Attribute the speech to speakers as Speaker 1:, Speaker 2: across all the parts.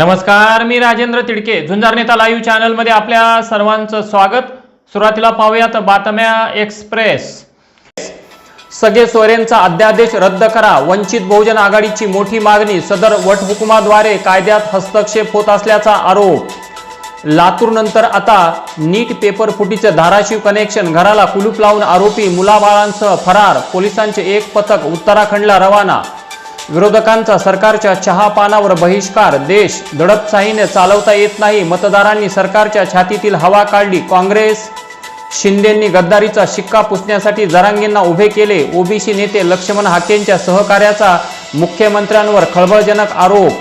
Speaker 1: नमस्कार मी राजेंद्र तिडके. झुंजार नेता लाईव्ह चॅनलमध्ये आपल्या सर्वांचं स्वागत. सुरुवातीला पाहूयात बातम्या एक्सप्रेस. सगळे सोयरेंचा अध्यादेश रद्द करा. वंचित बहुजन आघाडीची मोठी मागणी सदर वटहुकुमाद्वारे कायद्यात हस्तक्षेप होत असल्याचा आरोप. लातूरनंतर आता नीट पेपर फुटीचं धाराशिव कनेक्शन घराला कुलूप लावून आरोपी मुलाबाळांसह फरार. पोलिसांचे एक पथक उत्तराखंडला रवाना. विरोधकांचा सरकारच्या चहापानावर बहिष्कार देश दडपशाहीने चालवता येत नाही मतदारांनी सरकारच्या छातीतील हवा काढली. काँग्रेस शिंदेंनी गद्दारीचा शिक्का पुसण्यासाठी जरांगींना उभे केले. ओबीसी नेते लक्ष्मण हाकेंच्या सहकार्याचा मुख्यमंत्र्यांवर खळबळजनक आरोप.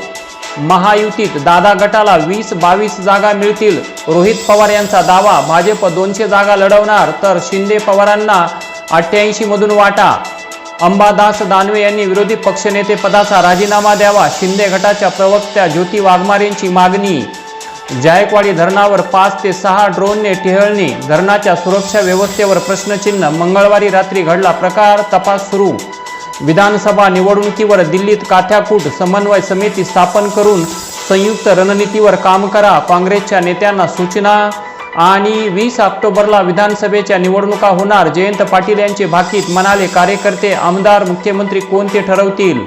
Speaker 1: महायुतीत दादा गटाला वीस बावीस जागा मिळतील. रोहित पवार यांचा दावा भाजप दोनशे जागा लढवणार तर शिंदे पवारांना अठ्ठ्याऐंशी मधून वाटा. अंबादास दानवे यांनी विरोधी पक्षनेते पदाचा राजीनामा द्यावा शिंदे गटाच्या प्रवक्त्या ज्योती वाघमारेंची मागणी. जायकवाडी धरणावर पाच ते सहा ड्रोनने टिहळणे. धरणाच्या सुरक्षा व्यवस्थेवर प्रश्नचिन्ह. मंगळवारी रात्री घडला प्रकार तपास सुरू. विधानसभा निवडणुकीवर दिल्लीत काथ्याकूट समन्वय समिती स्थापन करून संयुक्त रणनीतीवर काम करा. काँग्रेसच्या नेत्यांना सूचना आणि वीस ऑक्टोबरला विधानसभेच्या निवडणुका होणार. जयंत पाटील यांचे भाकीत म्हणाले कार्यकर्ते आमदार मुख्यमंत्री कोणते ठरवतील?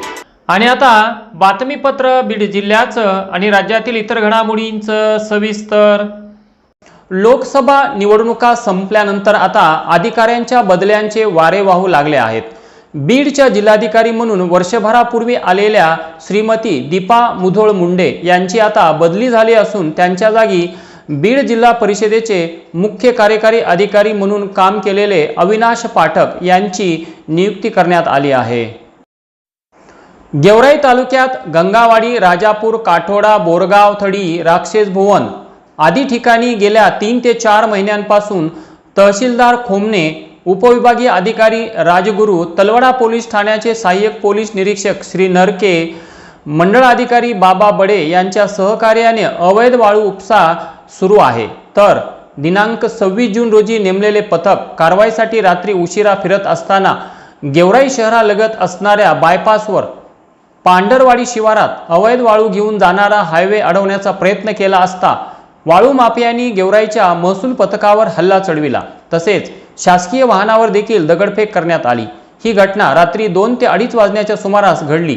Speaker 1: आणि आता बातमीपत्र बीड जिल्ह्याचं आणि राज्यातील इतर घडामोडींचं सविस्तर. लोकसभा निवडणुका संपल्यानंतर आता अधिकाऱ्यांच्या बदल्यांचे वारे वाहू लागले आहेत. बीडच्या जिल्हाधिकारी म्हणून वर्षभरापूर्वी आलेल्या श्रीमती दीपा मुधोळ मुंडे यांची आता बदली झाली असून त्यांच्या जागी बीड जिल्हा परिषदेचे मुख्य कार्यकारी अधिकारी म्हणून काम केलेले अविनाश पाठक यांची नियुक्ती करण्यात आली आहे. गेवराई तालुक्यात गंगावाडी राजापूर काठोडा बोरगाव थडी राक्षस भुवन आदी ठिकाणी गेल्या तीन ते चार महिन्यांपासून तहसीलदार खोमने उपविभागीय अधिकारी राजगुरू तलवडा पोलीस ठाण्याचे सहाय्यक पोलीस निरीक्षक श्री नरके मंडळाधिकारी बाबा बडे यांच्या सहकार्याने अवैध वाळू उपसा सुरू आहे. तर दिनांक सव्वीस जून रोजी नेमलेले पथक कारवाईसाठी रात्री उशिरा फिरत असताना गेवराई शहरालगत असणाऱ्या बायपासवर पांढरवाडी शिवारात अवैध वाळू घेऊन जाणारा हायवे अडवण्याचा प्रयत्न केला असता वाळू माफियांनी गेवराईच्या महसूल पथकावर हल्ला चढविला. तसेच शासकीय वाहनावर देखील दगडफेक करण्यात आली. ही घटना रात्री दोन ते अडीच वाजण्याच्या सुमारास घडली.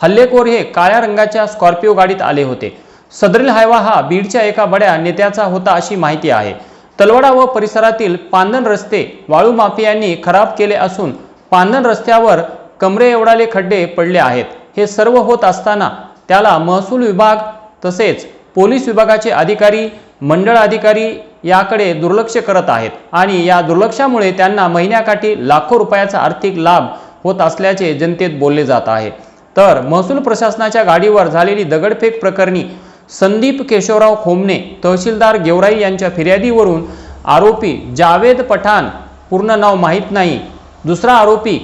Speaker 1: हल्लेखोर हे काळ्या रंगाच्या स्कॉर्पिओ गाडीत आले होते. सदरील हायवा हा बीडच्या एका बड्या नेत्याचा होता अशी माहिती आहे. तलवडा व परिसरातील पांदन रस्ते वाळू माफियांनी खराब केले असून पांदन रस्त्यावर कमरे एवढाले खड्डे पडले आहेत. हे सर्व होत असताना त्याला महसूल विभाग तसेच पोलीस विभागाचे अधिकारी मंडळ अधिकारी याकडे दुर्लक्ष करत आहेत आणि या दुर्लक्षामुळे त्यांना महिन्याकाठी लाखो रुपयाचा आर्थिक लाभ होत असल्याचे जनतेत बोलले जात आहे. तर महसूल प्रशासनाच्या गाडीवर झालेली दगडफेक प्रकरणी संदीप केशवराव खोमने तहसीलदार गेवराई यांच्या फिर्यादीवरून आरोपी जावेद पठाण पूर्ण नाव माहीत नाही. दुसरा आरोपी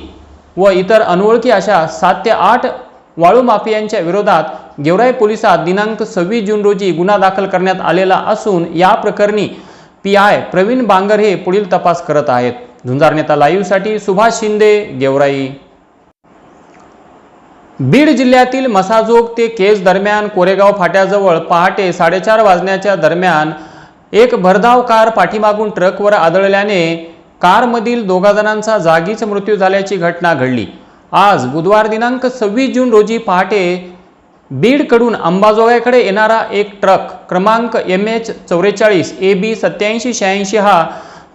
Speaker 1: व इतर अनोळखी अशा सात ते आठ वाळू माफियांच्या विरोधात गेवराई पोलिसात दिनांक सव्वीस जून रोजी गुन्हा दाखल करण्यात आलेला असून या प्रकरणी पी आय प्रवीण बांगर हे पुढील तपास करत आहेत. झुंजार नेता लाईव्हसाठी सुभाष शिंदे गेवराई. बीड जिल्ह्यातील मसाजोग ते केज दरम्यान कोरेगाव फाट्याजवळ पहाटे साडेचार वाजण्याच्या दरम्यान एक भरधाव कार पाठीमागून ट्रकवर आदळल्याने कारमधील दोघा जणांचा जागीच मृत्यू झाल्याची घटना घडली. आज बुधवार दिनांक सव्वीस जून रोजी पहाटे बीडकडून अंबाजोगाईकडे येणारा एक ट्रक क्रमांक एम एच चौवेचाळीस ए बी सत्याऐंशी शहाऐंशी हा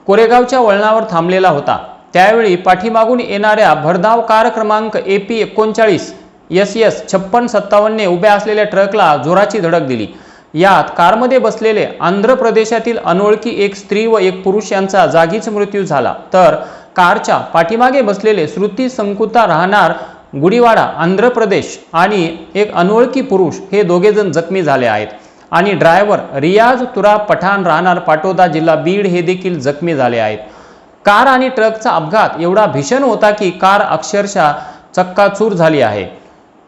Speaker 1: कोरेगावच्या वळणावर थांबलेला होता. त्यावेळी पाठीमागून येणाऱ्या भरधाव कार क्रमांक ए पी एकोणचाळीस एस एस छप्पन सत्तावन्नने उभ्या असलेल्या ट्रकला जोराची धडक दिली. यात कारमध्ये बसलेले आंध्र प्रदेशातील अनोळखी एक स्त्री व एक पुरुष यांचा जागीच मृत्यू झाला. तर कारच्या पाठीमागे बसलेले श्रुती संकुता राहणार गुडीवाडा आंध्र प्रदेश आणि एक अनोळखी पुरुष हे दोघेजण जखमी झाले आहेत. आणि ड्रायव्हर रियाज तुरा पठाण राहणार पाटोदा जिल्हा बीड हे देखील जखमी झाले आहेत. कार आणि ट्रकचा अपघात एवढा भीषण होता की कार अक्षरशः चक्काचूर झाली आहे.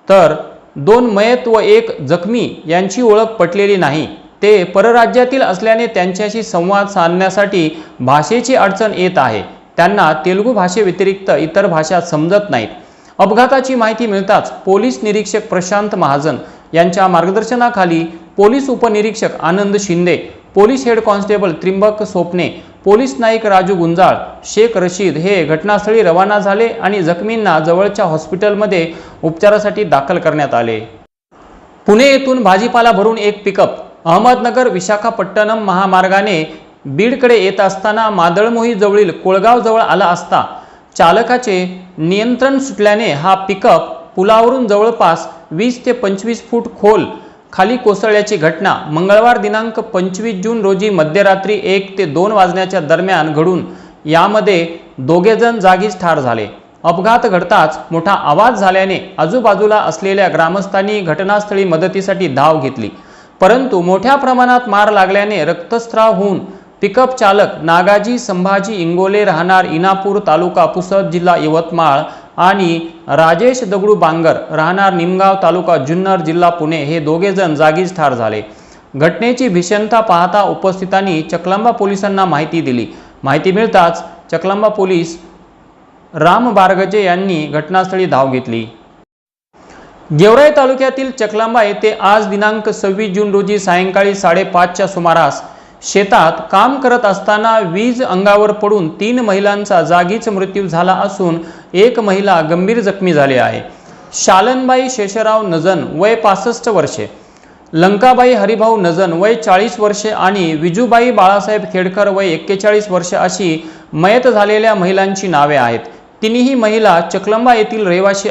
Speaker 1: तर दोन मयत व एक जखमी यांची ओळख पटलेली नाही. ते परराज्यातील असल्याने त्यांच्याशी संवाद साधण्यासाठी भाषेची अडचण येत आहे. त्यांना तेलुगू भाषेव्यतिरिक्त इतर भाषा समजत नाहीत. अपघाताची माहिती मिळताच पोलीस निरीक्षक प्रशांत महाजन यांच्या मार्गदर्शनाखाली पोलीस उपनिरीक्षक Anand Shinde police head constable Trimbak Sopne police Naik Raju Gunjal Shaikh Rashid हे घटनास्थळी रवाना झाले आणि जखमींना जवळच्या हॉस्पिटलमध्ये उपचारासाठी दाखल करण्यात आले. पुणे येथून भाजीपाला भरून एक पिकअप अहमदनगर विशाखापट्टणम महामार्गाने बीडकडे येत असताना मादळमोही जवळील कोळगावजवळ आला असता चालकाचे नियंत्रण सुटल्याने हा पिकअप पुलावरून जवळपास वीस ते पंचवीस फूट खोल खाली कोसळल्याची घटना मंगळवार दिनांक पंचवीस जून रोजी मध्यरात्री एक ते दोन वाजण्याच्या दरम्यान घडून यामध्ये दोघेजण जागीच ठार झाले. अपघात घडताच मोठा आवाज झाल्याने आजूबाजूला असलेल्या ग्रामस्थांनी घटनास्थळी मदतीसाठी धाव घेतली. परंतु मोठ्या प्रमाणात मार लागल्याने रक्तस्राव होऊन पिकअप चालक नागाजी संभाजी इंगोले राहणार इनापूर तालुका पुसद जिल्हा यवतमाळ आणि राजेश दगडू बांगर राहणार निमगाव तालुका जुन्नर जिल्हा पुणे हे दोघेजण जागीच ठार झाले. घटनेची भीषणता पाहता उपस्थितांनी चकलांबा पोलिसांना माहिती दिली. माहिती मिळताच चकलांबा पोलीस राम बारगजे यांनी घटनास्थळी धाव घेतली. गेवराई तालुक्यातील चकलांबा येथे आज दिनांक सव्वीस जून रोजी सायंकाळी साडेपाचच्या सुमारास शेतात काम करत असताना वीज अंगावर पडून तीन महिलांचा जागीच मृत्यू झाला असून एक महिला गंभीर जखमी झाली आहे. शालनबाई शेषराव नजन वय पासष्ट वर्षे. लंकाबाई हरिभाऊ नजन वय चाळीस वर्षे आणि विजूबाई बाळासाहेब खेडकर वय एक्केचाळीस वर्षे अशी मयत झालेल्या महिलांची नावे आहेत. तिन्ही महिला चकलंबा येथील रहिवाशी